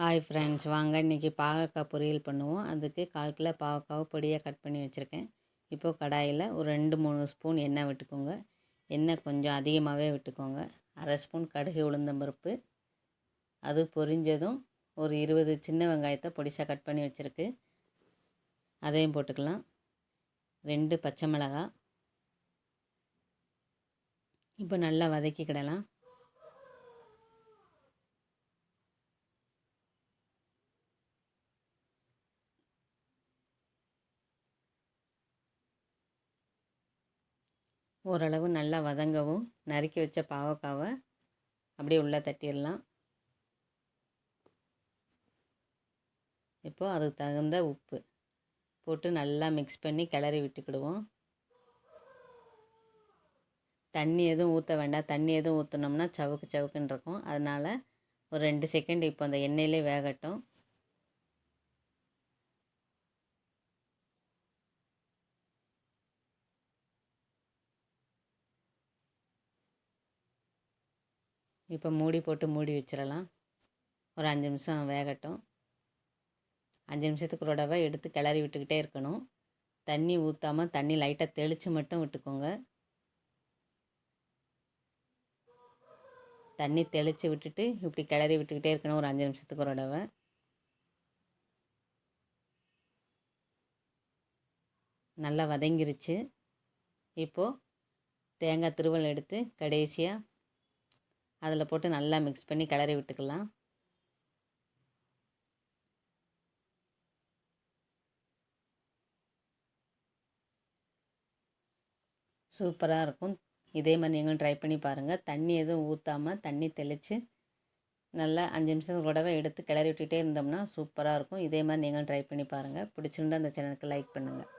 Hi friends வாங்க இன்றைக்கி பாகக்காய் பொரியல் பண்ணுவோம். அதுக்கு கால் கிலோ பாகக்காவை பொடியாக கட் பண்ணி வச்சுருக்கேன். இப்போது கடாயில் ஒரு ரெண்டு மூணு ஸ்பூன் எண்ணெய் விட்டுக்கோங்க. எண்ணெய் கொஞ்சம் அதிகமாகவே விட்டுக்கோங்க. அரை ஸ்பூன் கடுகு உளுந்தம்பருப்பு அது பொரிஞ்சதும் ஒரு இருபது சின்ன வெங்காயத்தை பொடிசாக கட் பண்ணி வச்சுருக்கு. அதையும் போட்டுக்கலாம். ரெண்டு பச்சை மிளகாய் இப்போ நல்லா வதக்கிக்கிடலாம். ஓரளவு நல்லா வதங்கவும் நறுக்கி வச்ச பாவக்காவை அப்படியே உள்ளே தட்டிடலாம். இப்போது அதுக்கு தகுந்த உப்பு போட்டு நல்லா மிக்ஸ் பண்ணி கிளறி விட்டுக்கிடுவோம். தண்ணி எதுவும் ஊற்ற வேண்டாம். தண்ணி எதுவும் ஊற்றினோம்னா சவுக்கு சவுக்குன்னு இருக்கும். அதனால் ஒரு ரெண்டு செகண்ட் இப்போ அந்த எண்ணெயிலே வேகட்டும். இப்போ மூடி போட்டு மூடி வச்சிடலாம். ஒரு அஞ்சு நிமிஷம் வேகட்டும். அஞ்சு நிமிஷத்துக்கு ஒரு தடவை எடுத்து கிளறி விட்டுக்கிட்டே இருக்கணும். தண்ணி ஊற்றாமல் தண்ணி லைட்டாக தெளித்து மட்டும் விட்டுக்கோங்க. தண்ணி தெளித்து விட்டுட்டு இப்படி கிளறி விட்டுக்கிட்டே இருக்கணும் ஒரு அஞ்சு நிமிஷத்துக்கு ஒரு தடவை. நல்லா வதங்கிருச்சு. இப்போது தேங்காய் திருவல் எடுத்து கடைசியாக அதில் போட்டு நல்லா மிக்ஸ் பண்ணி கிளறி விட்டுக்கலாம். சூப்பராக இருக்கும். இதே மாதிரி நீங்களும் ட்ரை பண்ணி பாருங்கள் தண்ணி எதுவும் ஊற்றாமல் தண்ணி தெளித்து நல்லா அஞ்சு நிமிஷத்துக்கு கூடவே எடுத்து கிளறி விட்டுகிட்டே இருந்தோம்னா சூப்பராக இருக்கும். இதே மாதிரி நீங்களும் ட்ரை பண்ணி பாருங்கள் பிடிச்சிருந்தா அந்த சேனலுக்கு லைக் பண்ணுங்கள்